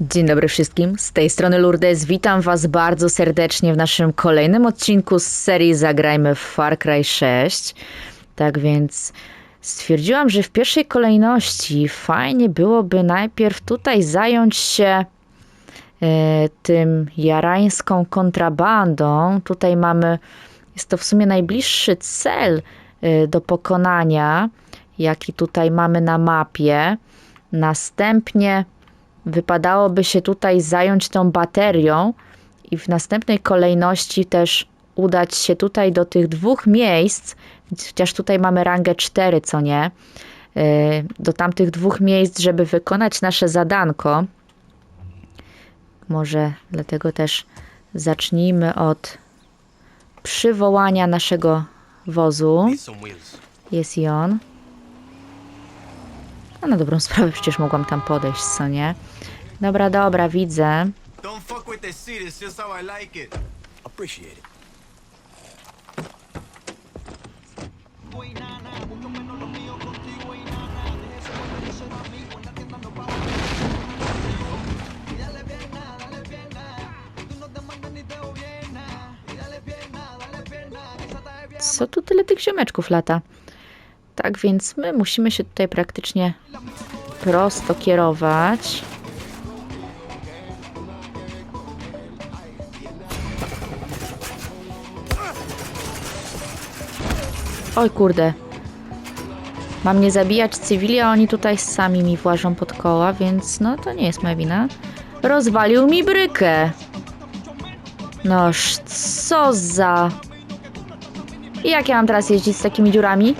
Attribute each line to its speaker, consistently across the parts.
Speaker 1: Dzień dobry wszystkim, z tej strony Lourdes. Witam Was bardzo serdecznie w naszym kolejnym odcinku z serii Zagrajmy w Far Cry 6. Tak więc stwierdziłam, że w pierwszej kolejności fajnie byłoby najpierw tutaj zająć się e, tym jarańską kontrabandą. Tutaj mamy, jest to w sumie najbliższy cel e, do pokonania, jaki tutaj mamy na mapie. Następnie wypadałoby się tutaj zająć tą baterią i w następnej kolejności też udać się tutaj do tych dwóch miejsc, chociaż tutaj mamy rangę 4, co nie, yy, do tamtych dwóch miejsc, żeby wykonać nasze zadanko. Może dlatego też zacznijmy od przywołania naszego wozu. Jest i on. A na dobrą sprawę przecież mogłam tam podejść, co nie? Dobra, dobra, widzę.
Speaker 2: Don't fuck with the seat, it's just how I like it. Appreciate it.
Speaker 1: Co tu tyle tych ziomeczków lata? Tak więc my musimy się tutaj praktycznie prosto kierować. Oj kurde. Mam nie zabijać cywili, a oni tutaj sami mi włażą pod koła, więc no to nie jest moja wina. Rozwalił mi brykę. Noż, co za... Jak ja mam teraz jeździć z takimi dziurami?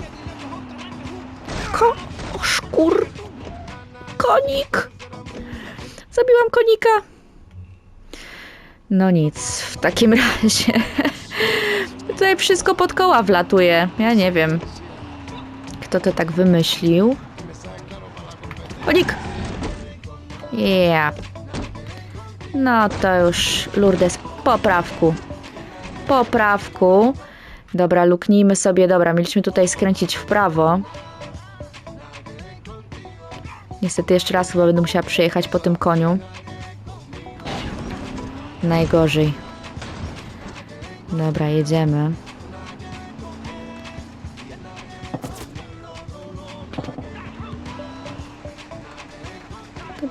Speaker 1: Ko... Szkur... Konik! Zabiłam konika! No nic, w takim razie... Tutaj wszystko pod koła wlatuje. Ja nie wiem, kto to tak wymyślił. Konik! Ja. No to już Lourdes, poprawku. Poprawku. Dobra, luknijmy sobie. Dobra, mieliśmy tutaj skręcić w prawo. Niestety jeszcze raz chyba będę musiała przejechać po tym koniu. Najgorzej. Dobra, jedziemy.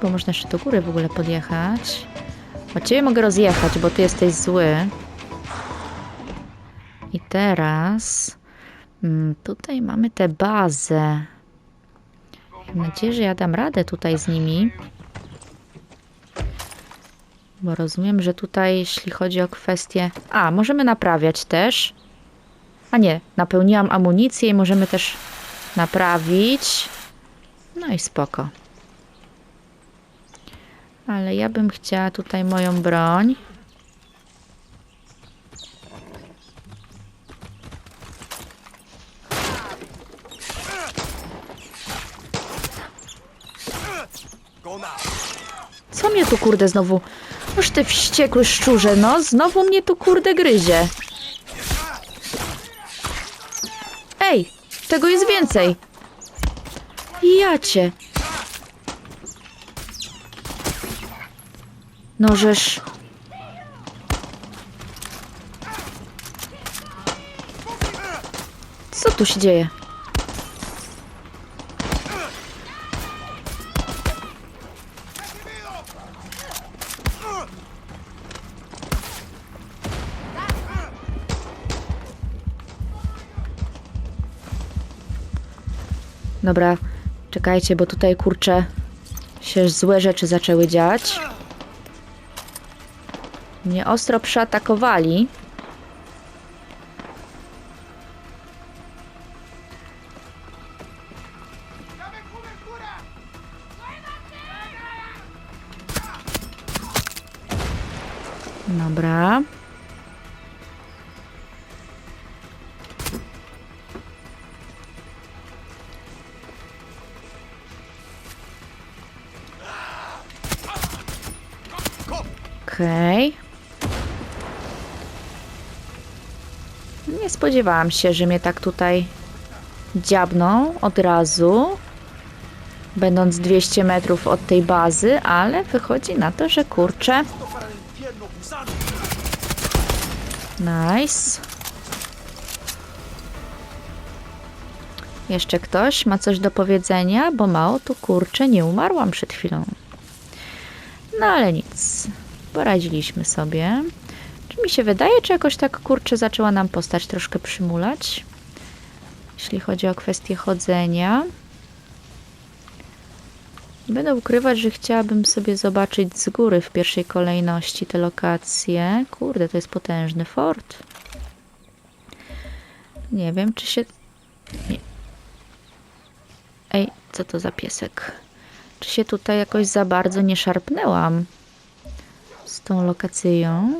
Speaker 1: Bo można jeszcze do góry w ogóle podjechać. Od ciebie mogę rozjechać, bo ty jesteś zły. I teraz mm, tutaj mamy tę bazę. Mam nadzieję, że ja dam radę tutaj z nimi. Bo rozumiem, że tutaj, jeśli chodzi o kwestię. A, możemy naprawiać też. A nie, napełniłam amunicję i możemy też naprawić. No i spoko. Ale ja bym chciała tutaj moją broń. Co mnie tu kurde znowu... Noż ty wściekły szczurze, no. Znowu mnie tu kurde gryzie. Ej, tego jest więcej. Ja No. Co tu się dzieje? Dobra, czekajcie, bo tutaj kurczę się złe rzeczy zaczęły dziać. Mnie ostro przeatakowali. Dobra. Okej. Nie spodziewałam się, że mnie tak tutaj dziabną od razu. będąc 200 metrów od tej bazy, ale wychodzi na to, że kurczę. Nice. Jeszcze ktoś ma coś do powiedzenia, bo mało tu kurczę, nie umarłam przed chwilą. No ale nic. Poradziliśmy sobie. Czy mi się wydaje, czy jakoś tak kurczę zaczęła nam postać troszkę przymulać? Jeśli chodzi o kwestię chodzenia. Będę ukrywać, że chciałabym sobie zobaczyć z góry w pierwszej kolejności te lokacje. Kurde, to jest potężny fort. Nie wiem, czy się... Nie. Ej, co to za piesek? Czy się tutaj jakoś za bardzo nie szarpnęłam z tą lokacją?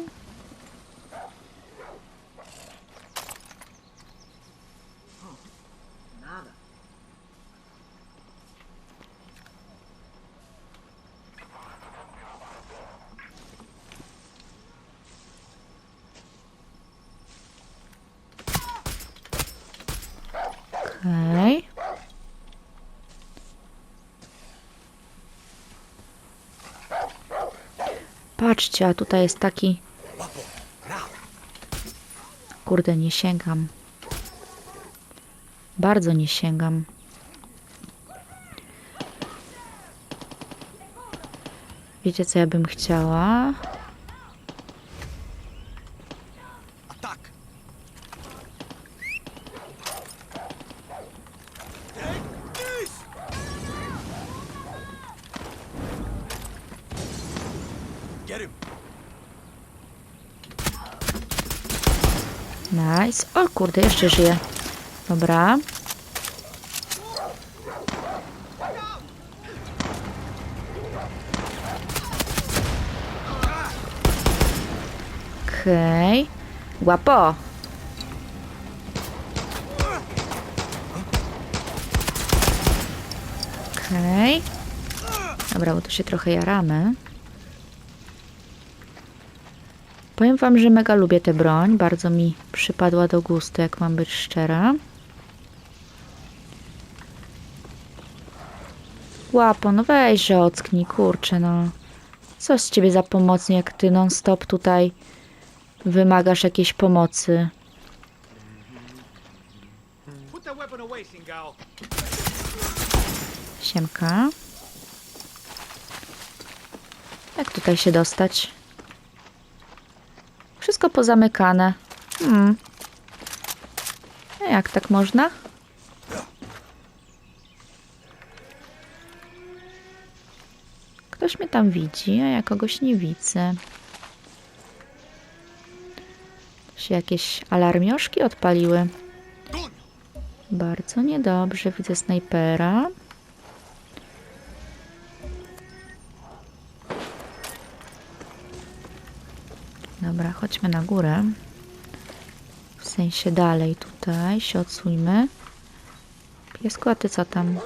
Speaker 1: Okej. Patrzcie, a tutaj jest taki. Kurde, nie sięgam. Bardzo nie sięgam. Wiecie, co ja bym chciała? Nice. O kurde, jeszcze żyje. Dobra. Okej. Łapo. Okej. Dobra, bo tu się trochę jaramy. Powiem wam, że mega lubię tę broń. Bardzo mi przypadła do gustu, jak mam być szczera. Łapo, no weź, że ocknij, kurczę, no. Co z ciebie za pomocnik, jak ty non-stop tutaj wymagasz jakiejś pomocy. Siemka. Jak tutaj się dostać? Wszystko pozamykane. Hmm. Jak tak można? Ktoś mnie tam widzi, a ja kogoś nie widzę. Się jakieś alarmioszki odpaliły. Bardzo niedobrze. Widzę snajpera. Dobra, chodźmy na górę. W sensie dalej tutaj się odsuńmy. Piesku, a ty co tam?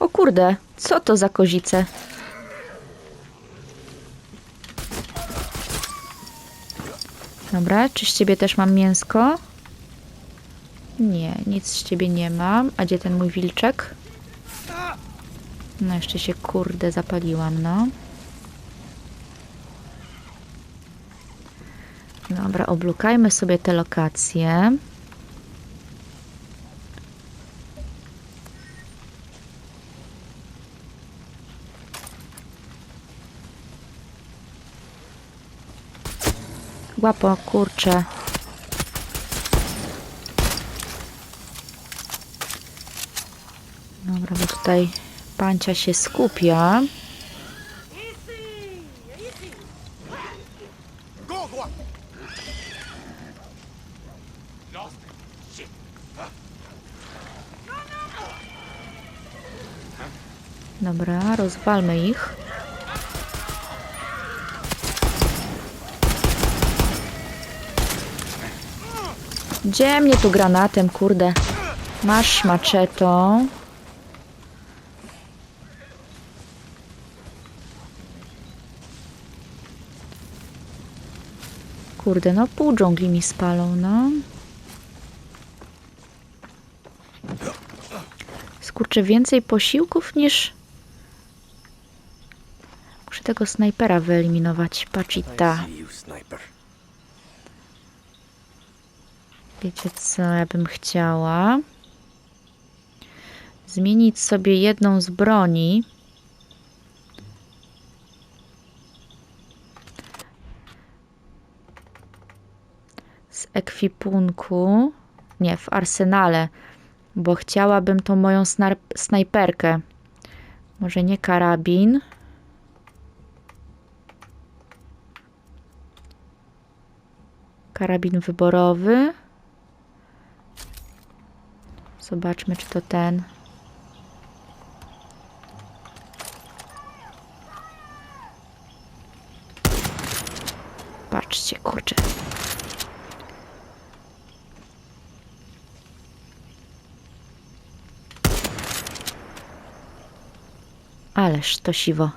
Speaker 1: O kurde, co to za kozice? Dobra, czy z ciebie też mam mięsko? Nie, nic z ciebie nie mam. A gdzie ten mój wilczek? No jeszcze się kurde zapaliłam, no. Dobra, oblukajmy sobie te lokacje. Łapo, kurczę. Dobra, bo tutaj pancia się skupia. Dobra, rozwalmy ich. Gdzie mnie tu granatem, kurde? Masz maczetą. Kurde, no pół dżungli mi spalą, no. Skurczę więcej posiłków niż... Muszę tego snajpera wyeliminować. Pachita. Wiecie co ja bym chciała? Zmienić sobie jedną z broni. Z ekwipunku. Nie, w arsenale. Bo chciałabym tą moją snajperkę. Może nie karabin. Karabin wyborowy. Zobaczmy, czy to ten. Patrzcie, kurczę. Ależ to siwo.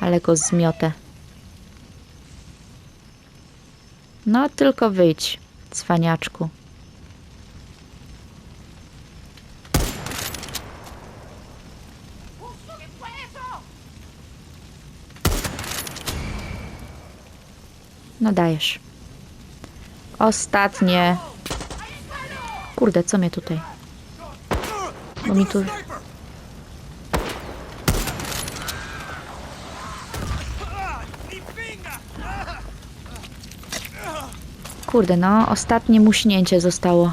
Speaker 1: Ale go zmiotę. No, tylko wyjdź, cwaniaczku. No dajesz. Ostatnie. Kurde, co mnie tutaj? Bo mi tu... Kurde, no, ostatnie muśnięcie zostało.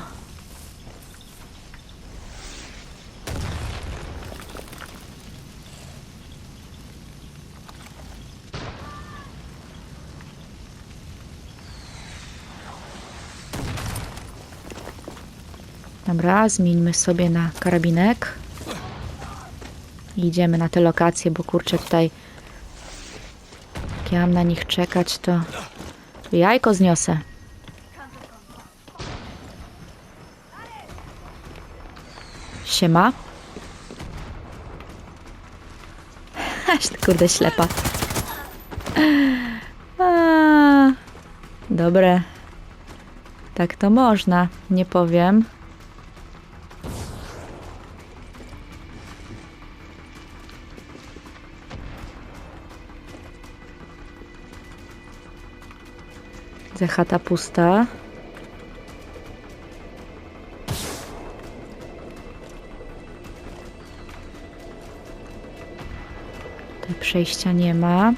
Speaker 1: Dobra, zmieńmy sobie na karabinek. I Idziemy na te lokacje, bo kurczę tutaj jak ja mam na nich czekać, to jajko zniosę. Siema. Aż ty kurde ślepa. A, dobre. Tak to można, nie powiem. Widzę chata pusta. Przejścia nie ma.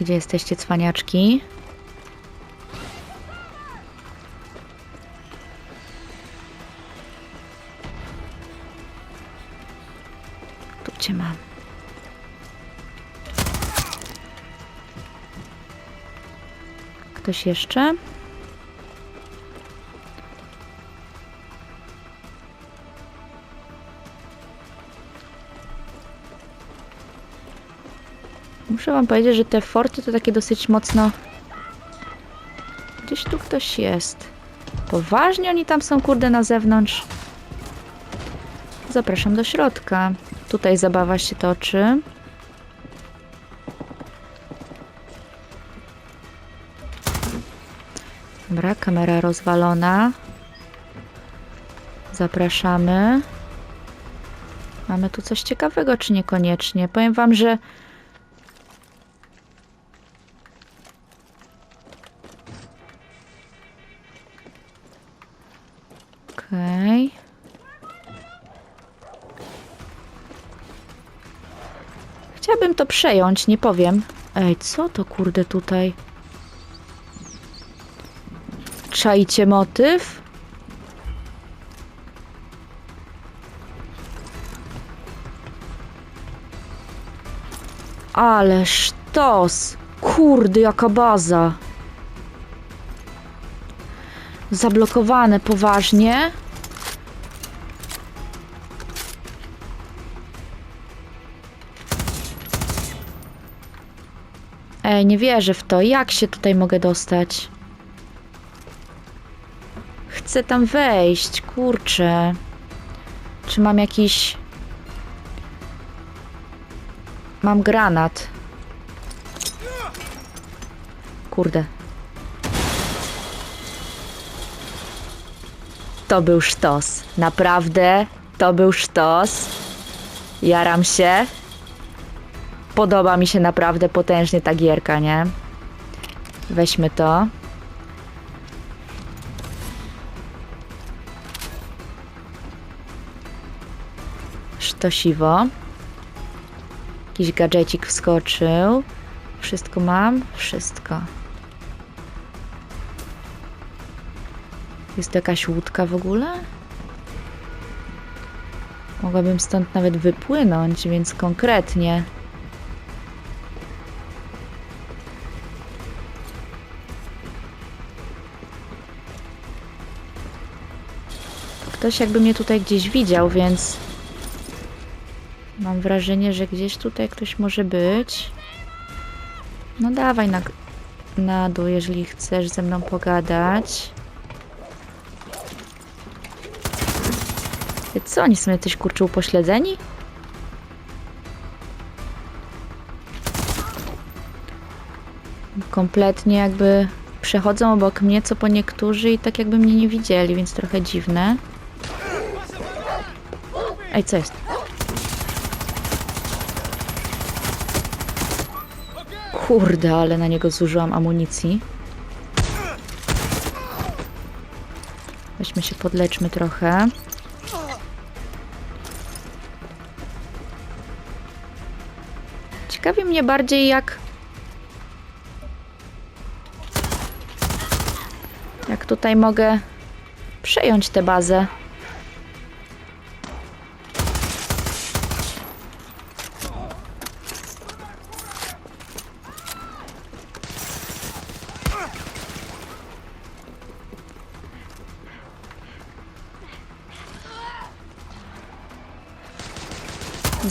Speaker 1: Gdzie jesteście, cwaniaczki? Tu cię mam. Ktoś jeszcze? Muszę wam powiedzieć, że te forty to takie dosyć mocno... Gdzieś tu ktoś jest. Poważnie oni tam są, kurde, na zewnątrz. Zapraszam do środka. Tutaj zabawa się toczy. Dobra, kamera rozwalona. Zapraszamy. Mamy tu coś ciekawego, czy niekoniecznie? Powiem wam, że przejąć, nie powiem. Ej, co to kurde tutaj? Czajcie motyw? Ale sztos! Kurde, jaka baza! Zablokowane poważnie. Ej, nie wierzę w to. Jak się tutaj mogę dostać? chcę tam wejść, kurczę. Czy mam jakiś... Mam granat. Kurde. To był sztos. Naprawdę, to był sztos. Jaram się. Podoba mi się naprawdę potężnie ta gierka, nie? Weźmy to. Sztosiwo. Jakiś gadżecik wskoczył. Wszystko mam? Wszystko. Jest to jakaś łódka w ogóle? Mogłabym stąd nawet wypłynąć, więc konkretnie. Ktoś jakby mnie tutaj gdzieś widział, więc mam wrażenie, że gdzieś tutaj ktoś może być. No dawaj na, na dół, jeżeli chcesz ze mną pogadać. Co, oni są jacyś kurczę upośledzeni? Kompletnie jakby przechodzą obok mnie, co po niektórzy i tak jakby mnie nie widzieli, więc trochę dziwne. Ej, co jest? Kurde, ale na niego zużyłam amunicji. Weźmy się, podleczmy trochę. Ciekawi mnie bardziej jak... Jak tutaj mogę przejąć tę bazę.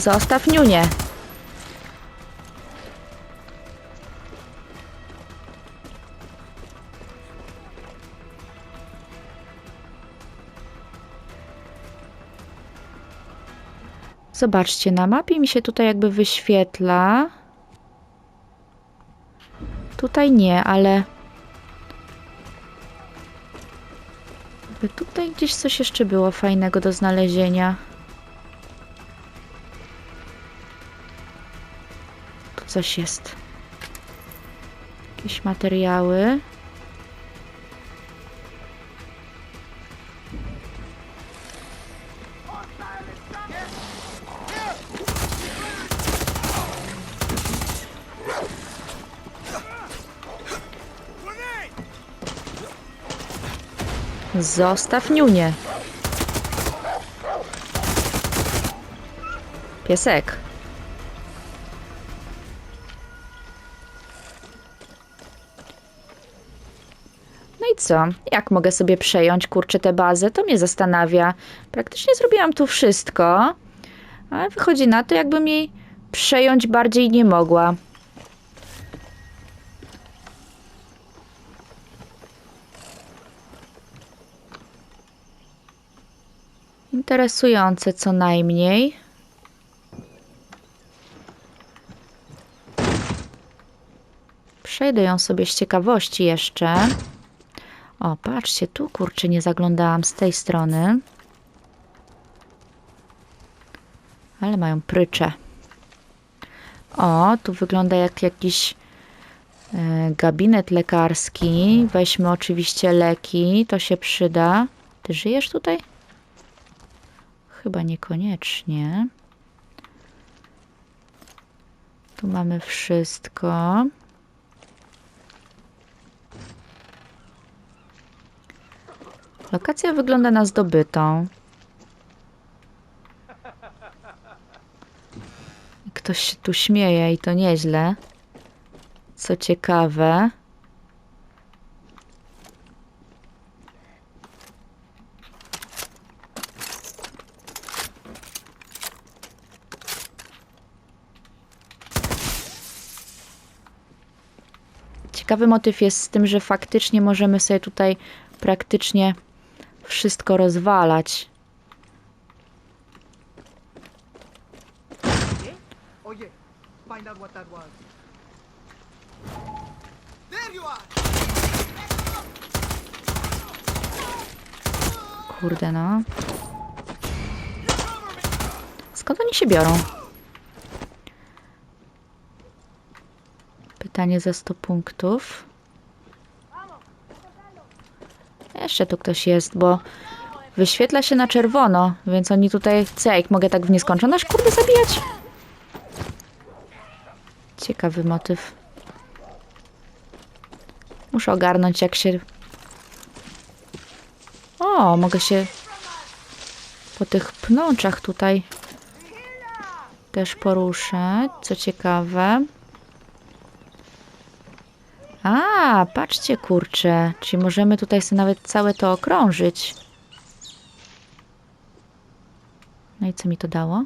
Speaker 1: Zostaw niunię. Zobaczcie, na mapie mi się tutaj jakby wyświetla. Tutaj nie, ale. Tutaj gdzieś coś jeszcze było fajnego do znalezienia. Coś jest. Jakieś materiały. Zostaw niunię. Piesek. Co? Jak mogę sobie przejąć kurczę tę bazę? To mnie zastanawia. Praktycznie zrobiłam tu wszystko, ale wychodzi na to, jakbym jej przejąć bardziej nie mogła. Interesujące co najmniej. Przejdę ją sobie z ciekawości jeszcze. O, patrzcie, tu kurczę nie zaglądałam z tej strony. Ale mają prycze. O, tu wygląda jak jakiś e, gabinet lekarski. Weźmy oczywiście leki, to się przyda. Ty żyjesz tutaj? Chyba niekoniecznie. Tu mamy wszystko. Lokacja wygląda na zdobytą. Ktoś się tu śmieje i to nieźle. Co ciekawe. Ciekawy motyw jest z tym, że faktycznie możemy sobie tutaj praktycznie wszystko rozwalać. Kurde no. Skąd oni się biorą? Pytanie za 100 punktów. Jeszcze tu ktoś jest, bo wyświetla się na czerwono, więc oni tutaj... Cejk, mogę tak w nieskończoność kurde zabijać? Ciekawy motyw. Muszę ogarnąć jak się... O, mogę się po tych pnączach tutaj też poruszać. Co ciekawe. A, patrzcie kurczę. Czyli możemy tutaj sobie nawet całe to okrążyć. No i co mi to dało?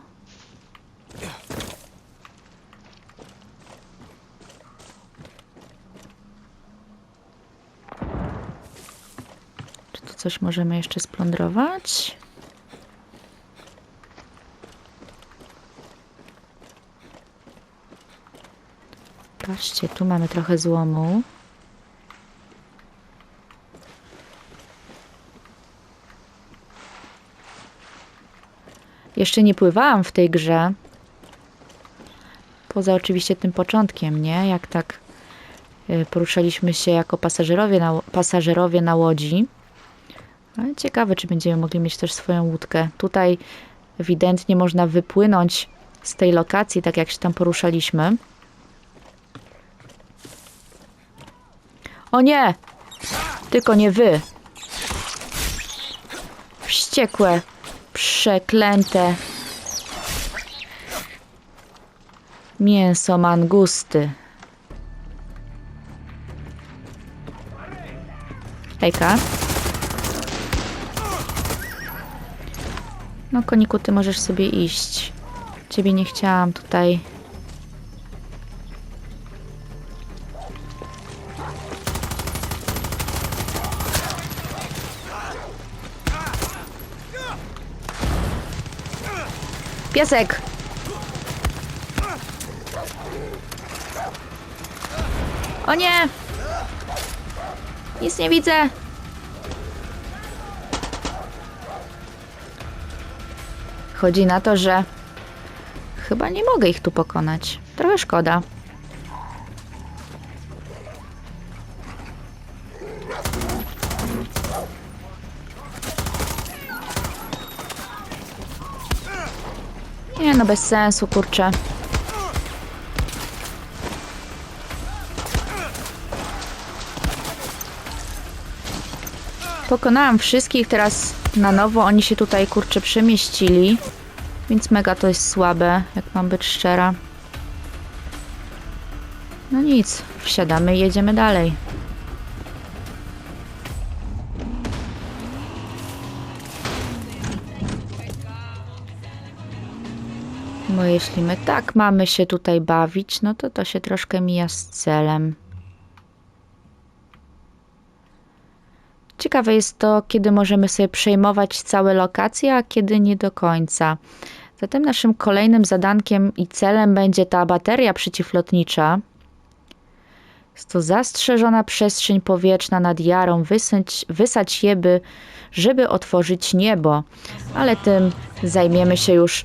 Speaker 1: Czy tu coś możemy jeszcze splądrować? Patrzcie, tu mamy trochę złomu. Jeszcze nie pływałam w tej grze. Poza oczywiście tym początkiem, nie? Jak tak y, poruszaliśmy się jako pasażerowie na, pasażerowie na łodzi. Ale ciekawe, czy będziemy mogli mieć też swoją łódkę. Tutaj ewidentnie można wypłynąć z tej lokacji, tak jak się tam poruszaliśmy. O nie! Tylko nie wy! Wściekłe, przeklęte mięso mangusty. Hejka. No, koniku, ty możesz sobie iść. Ciebie nie chciałam tutaj. Piesek! O nie! Nic nie widzę! Chodzi na to, że chyba nie mogę ich tu pokonać. Trochę szkoda. Nie no, bez sensu, kurczę. Pokonałam wszystkich, teraz na nowo oni się tutaj, kurczę, przemieścili. Więc mega to jest słabe, jak mam być szczera. No nic, wsiadamy i jedziemy dalej. Jeśli my tak mamy się tutaj bawić, no to to się troszkę mija z celem. Ciekawe jest to, kiedy możemy sobie przejmować całe lokacje, a kiedy nie do końca. Zatem naszym kolejnym zadankiem i celem będzie ta bateria przeciwlotnicza. Jest to zastrzeżona przestrzeń powietrzna nad Jarą. Wysać, wysać je, by, żeby otworzyć niebo. Ale tym zajmiemy się już